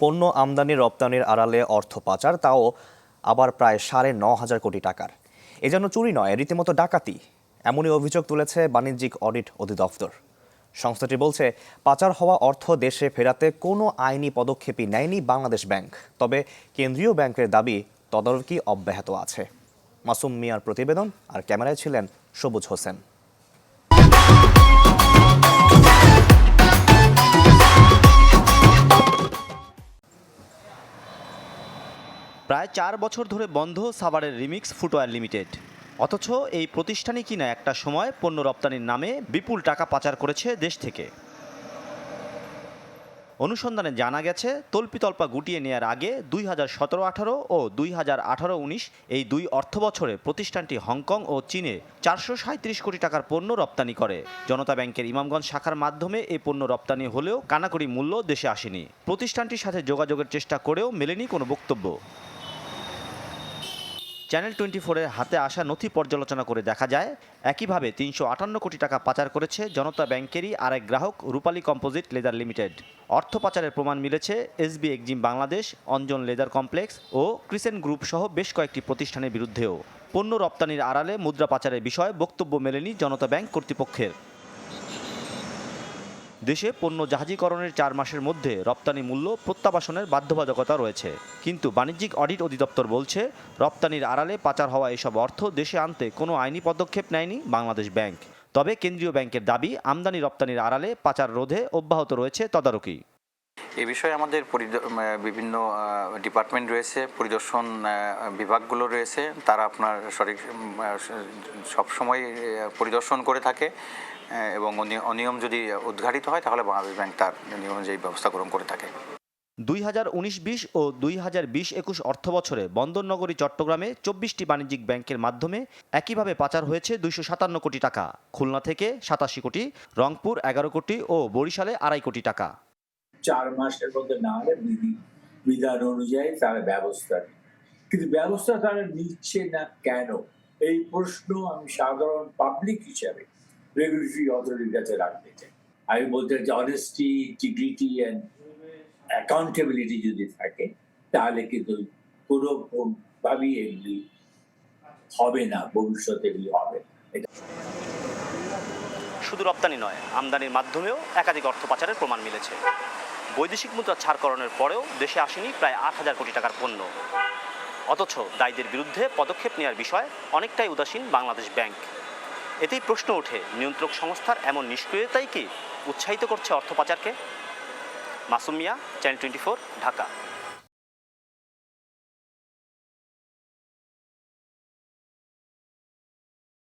পণ্য আমদানি রপ্তানির আড়ালে অর্থ পাচার, তাও আবার প্রায় সাড়ে ন হাজার কোটি টাকার। এ যেন চুরি নয়, রীতিমতো ডাকাতি, এমনই অভিযোগ তুলেছে বাণিজ্যিক অডিট অধিদপ্তর। সংস্থাটি বলছে, পাচার হওয়া অর্থ দেশে ফেরাতে কোনো আইনি পদক্ষেপই নেয়নি বাংলাদেশ ব্যাংক, তবে কেন্দ্রীয় ব্যাংকের দাবি তদারকি অব্যাহত আছে। মাসুম মিয়ার প্রতিবেদন, আর ক্যামেরায় ছিলেন সবুজ হোসেন। প্রায় চার বছর ধরে বন্ধ সাভারের রিমিক্স ফুটওয়্যার লিমিটেড। অথচ এই প্রতিষ্ঠানই কিনা একটা সময় পণ্য রপ্তানির নামে বিপুল টাকা পাচার করেছে দেশ থেকে। অনুসন্ধানে জানা গেছে, তল্পিতল্পা গুটিয়ে নেয়ার আগে দুই হাজার সতেরো আঠারো ও দুই হাজার আঠারো উনিশ এই দুই অর্থ বছরে প্রতিষ্ঠানটি হংকং ও চীনে চারশো সাঁত্রিশ কোটি টাকার পণ্য রপ্তানি করে। জনতা ব্যাংকের ইমামগঞ্জ শাখার মাধ্যমে এই পণ্য রপ্তানি হলেও কানাকড়ি মূল্য দেশে আসেনি। প্রতিষ্ঠানটির সাথে যোগাযোগের চেষ্টা করেও মেলেনি কোনো বক্তব্য। চ্যানেল টোয়েন্টি ফোরের হাতে আসা নথি পর্যালোচনা করে দেখা যায়, একইভাবে তিনশো আটান্ন কোটি টাকা পাচার করেছে জনতা ব্যাংকেরই আরেক গ্রাহক, রূপালী কম্পোজিট লেদার লিমিটেড। অর্থ পাচারের প্রমাণ মিলেছে S B Exim Bangladesh, Anjan leather complex ও ক্রিসেন গ্রুপ সহ বেশ কয়েকটি প্রতিষ্ঠানের বিরুদ্ধেও। পণ্য রপ্তানির আড়ালে মুদ্রা পাচারের বিষয়ে বক্তব্য মেলেনি জনতা ব্যাংক কর্তৃপক্ষের। দেশে পণ্য জাহাজীকরণের চার মাসের মধ্যে রপ্তানি মূল্য প্রত্যাবাসনের বাধ্যবাধকতা রয়েছে। কিন্তু বাণিজ্যিক অডিট অধিদপ্তর বলছে, রপ্তানির আড়ালে পাচার হওয়া এসব অর্থ দেশে আনতে কোনো আইনি পদক্ষেপ নেয়নি বাংলাদেশ ব্যাংক। তবে কেন্দ্রীয় ব্যাংকের দাবি, আমদানি রপ্তানির আড়ালে পাচার রোধে অব্যাহত রয়েছে তদারকি। এ বিষয়ে আমাদের বিভিন্ন ডিপার্টমেন্ট রয়েছে, পরিদর্শন বিভাগগুলো রয়েছে, তারা আপনার সঠিক সবসময় পরিদর্শন করে থাকে এবং অনি- অনিয়ম যদি উদ্ঘাটিত হয়, তাহলে বাংলাদেশ ব্যাংক তার নিয়ম অনুযায়ী ব্যবস্থা গ্রহণ করে থাকে। দুই হাজার উনিশ বিশ ও দুই হাজার বিশ একুশ অর্থ বছরে বন্দরনগরী, চট্টগ্রামে চব্বিশটি বাণিজ্যিক ব্যাংকের মাধ্যমে একইভাবে পাচার হয়েছে দুইশো সাতান্ন কোটি টাকা। খুলনা থেকে সাতাশি কোটি, রংপুর এগারো কোটি ও বরিশালে আড়াই কোটি টাকা। চার মাসের মধ্যে না হলে বিধি, বিধান অনুযায়ী তারা ব্যবস্থা। কিন্তু ব্যবস্থা তারা নিচ্ছে না কেন? এই প্রশ্ন আমি সাধারণ পাবলিক হিসাবে রেগুলেটরি অথরিটির কাছে রাখতে চাই। আমি বলতে চাই অনেস্টি ইন্টিগ্রিটি অ্যান্ড অ্যাকাউন্টেবিলিটি যদি থাকে, তাহলে কিন্তু কোনো ভাবেই এগুলি হবে না, ভবিষ্যতে এগুলি হবে এটা শুধু রপ্তানি নয়, আমদানির মাধ্যমেও একাধিক অর্থ পাচারের প্রমাণ মিলেছে। বৈদেশিক মুদ্রা ছাড়করণের পরেও দেশে আসেনি প্রায় আট হাজার কোটি টাকার পণ্য। অথচ দায়ীদের বিরুদ্ধে পদক্ষেপ নেওয়ার বিষয়ে অনেকটাই উদাসীন বাংলাদেশ ব্যাংক। এতেই প্রশ্ন ওঠে, নিয়ন্ত্রক সংস্থার এমন নিষ্ক্রিয়তাই কি উৎসাহিত করছে অর্থ পাচারকে? Masumia channel twenty Dhaka.